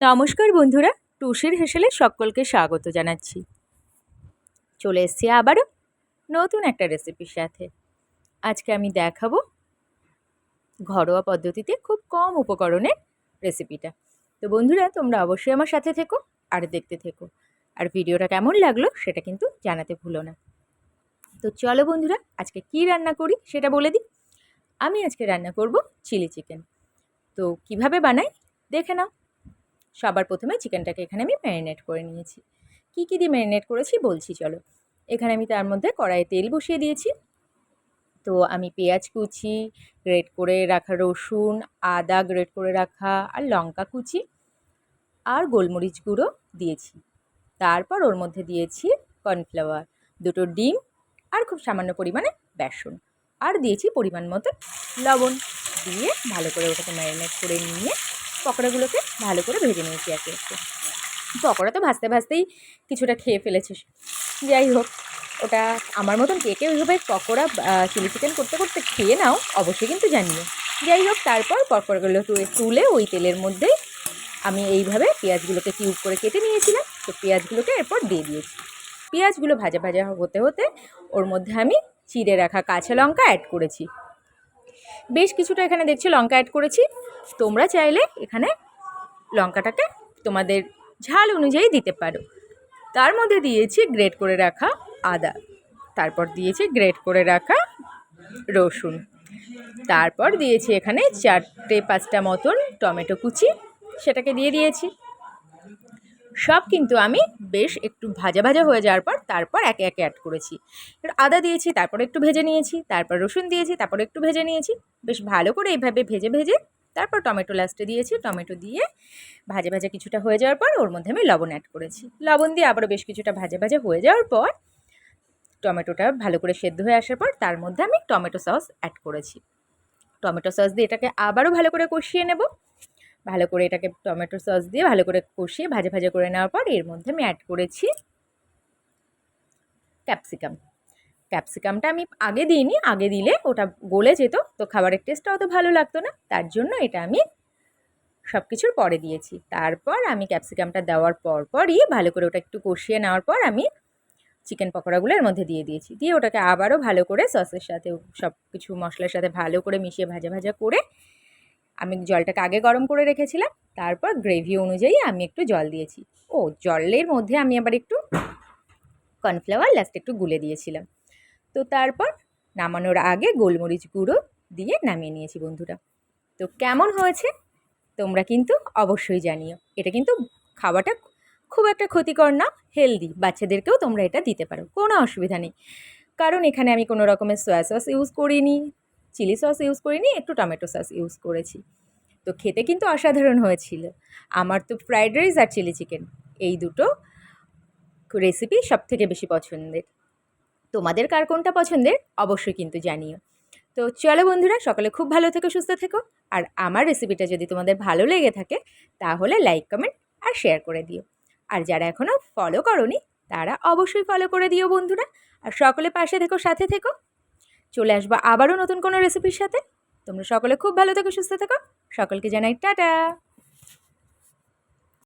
নমস্কার বন্ধুরা, টুসির হেসেলে সকলকে স্বাগত জানাচ্ছি। চলে এসছি আবারও নতুন একটা রেসিপির সাথে। আজকে আমি দেখাবো ঘরোয়া পদ্ধতিতে খুব কম উপকরণের রেসিপিটা। তো বন্ধুরা, তোমরা অবশ্যই আমার সাথে থেকো আর দেখতে থেকো। আর ভিডিওটা কেমন লাগল সেটা কিন্তু জানাতে ভুলো না। তো চলো বন্ধুরা, আজকে কি রান্না করি সেটা বলে দিই। আমি আজকে রান্না করব চিলি চিকেন। তো কীভাবে বানাই? দেখে নাও। সবার প্রথমে চিকেনটাকে এখানে আমি ম্যারিনেট করে নিয়েছি। কী কী দিয়ে ম্যারিনেট করেছি বলছি চলো। এখানে আমি তার মধ্যে কড়াইয়ে তেল বসিয়ে দিয়েছি। তো আমি পেঁয়াজ কুচি, গ্রেট করে রাখা রসুন, আদা গ্রেট করে রাখা আর লঙ্কা কুচি আর গোলমরিচ গুঁড়ো দিয়েছি। তারপর ওর মধ্যে দিয়েছি কর্নফ্লাওয়ার, দুটো ডিম আর খুব সামান্য পরিমাণে বেসন। আর দিয়েছি পরিমাণ মতো লবণ। দিয়ে ভালো করে ওটাকে ম্যারিনেট করে নিয়ে পকোড়াগুলোকে ভালো করে ভেজে নিয়েছি একে একে। পকোড়া তো ভাজতে ভাজতেই কিছুটা খেয়ে ফেলেছিস। যাই হোক, ওটা আমার মতন কে কে ওইভাবে পকোড়া চিলি চিকেন করতে করতে খেয়ে নাও, অবশ্যই কিন্তু জানিও। যাই হোক, তারপর পকোড়াগুলো তুলে ওই তেলের মধ্যেই আমি এইভাবে পেঁয়াজগুলোকে কিউব করে কেটে নিয়েছিলাম। তো পেঁয়াজগুলোকে এরপর দিয়ে দিয়েছি। পেঁয়াজগুলো ভাজা ভাজা হতে হতে ওর মধ্যে আমি চিড়ে রাখা কাঁচা লঙ্কা অ্যাড করেছি। বেশ কিছুটা এখানে দেখছি লঙ্কা অ্যাড করেছি। তোমরা চাইলে এখানে লঙ্কাটাকে তোমাদের ঝাল অনুযায়ী দিতে পারো। তার মধ্যে দিয়েছি গ্রেট করে রাখা আদা। তারপর দিয়েছি গ্রেট করে রাখা রসুন। তারপর দিয়েছি এখানে চারটে পাঁচটা মতন টমেটো কুচি। সেটাকে দিয়ে দিয়েছি। সব কিন্তু আমি বেশ একটু ভাজা ভাজা হয়ে যাওয়ার পর তারপর একে একে অ্যাড করেছি। আদা দিয়েছি, তারপর একটু ভেজে নিয়েছি, তারপর রসুন দিয়েছি, তারপর একটু ভেজে নিয়েছি। বেশ ভালো করে এইভাবে ভেজে ভেজে তারপর টমেটো লাস্টে দিয়েছি। টমেটো দিয়ে ভাজা ভাজা কিছুটা হয়ে যাওয়ার পর ওর মধ্যে আমি লবণ অ্যাড করেছি। লবণ দিয়ে আবারও বেশ কিছুটা ভাজা ভাজা হয়ে যাওয়ার পর টমেটোটা ভালো করে সেদ্ধ হয়ে আসার পর তার মধ্যে আমি টমেটো সস অ্যাড করেছি। টমেটো সস দিয়ে এটাকে আবারও ভালো করে কষিয়ে নেব। ভালো করে এটাকে টমেটো সস দিয়ে ভালো করে কষিয়ে ভাজা ভাজা করে নেওয়ার পর এর মধ্যে আমি অ্যাড করেছি ক্যাপসিকাম ক্যাপসিকামটা আমি আগে দিইনি, আগে দিলে ওটা গলে যেত, তো খাবারের টেস্টটা অত ভালো লাগতো না, তার জন্য এটা আমি সব কিছুর পরে দিয়েছি। তারপর আমি ক্যাপসিকামটা দেওয়ার পর পরই ভালো করে ওটা একটু কষিয়ে নেওয়ার পর আমি চিকেন পকোড়াগুলো এর মধ্যে দিয়ে দিয়েছি। দিয়ে ওটাকে আবারও ভালো করে সসের সাথে সব কিছু মশলার সাথে ভালো করে মিশিয়ে ভাজা ভাজা করে আমি জলটাকে আগে গরম করে রেখেছিলাম, তারপর গ্রেভি অনুযায়ী আমি একটু জল দিয়েছি। ও, জলের মধ্যে আমি আবার একটু কর্নফ্লাওয়ার লাস্ট একটু গুলে দিয়েছিলাম। তো তারপর নামানোর আগে গোলমরিচ গুঁড়ো দিয়ে নামিয়ে নিয়েছি বন্ধুরা। তো কেমন হয়েছে? তোমরা কিন্তু অবশ্যই জানিও। এটা কিন্তু খাওয়াটা খুব একটা ক্ষতিকর না হেলদি বাচ্চাদেরকেও তোমরা এটা দিতে পারো, কোনো অসুবিধা নেই। কারণ এখানে আমি কোনো রকমের সয়া সস ইউজ করিনি। চিলি সস ইউজ করিনি, একটু টমেটো সস ইউজ করেছি। তো খেতে কিন্তু অসাধারণ হয়েছিল। আমার তো ফ্রাইড রাইস আর চিলি চিকেন, এই দুটো রেসিপি সব থেকে বেশি পছন্দের। তোমাদের কার কোনটা পছন্দের? অবশ্যই কিন্তু জানিও। তো চলো বন্ধুরা, সকলে খুব ভালো থেকো, সুস্থ থেকো। আর আমার রেসিপিটা যদি তোমাদের ভালো লেগে থাকে, তাহলে লাইক কমেন্ট আর শেয়ার করে দিও। আর যারা এখনও ফলো করনি, তারা অবশ্যই ফলো করে দিও বন্ধুরা। আর সকলে পাশে থেকো, সাথে থেকো। চলে আসব আবারও নতুন কোনো রেসিপির সাথে। তোমরা সকলে খুব ভালো থেকো, সুস্থ থেকো। সকলকে জানাই টাটা।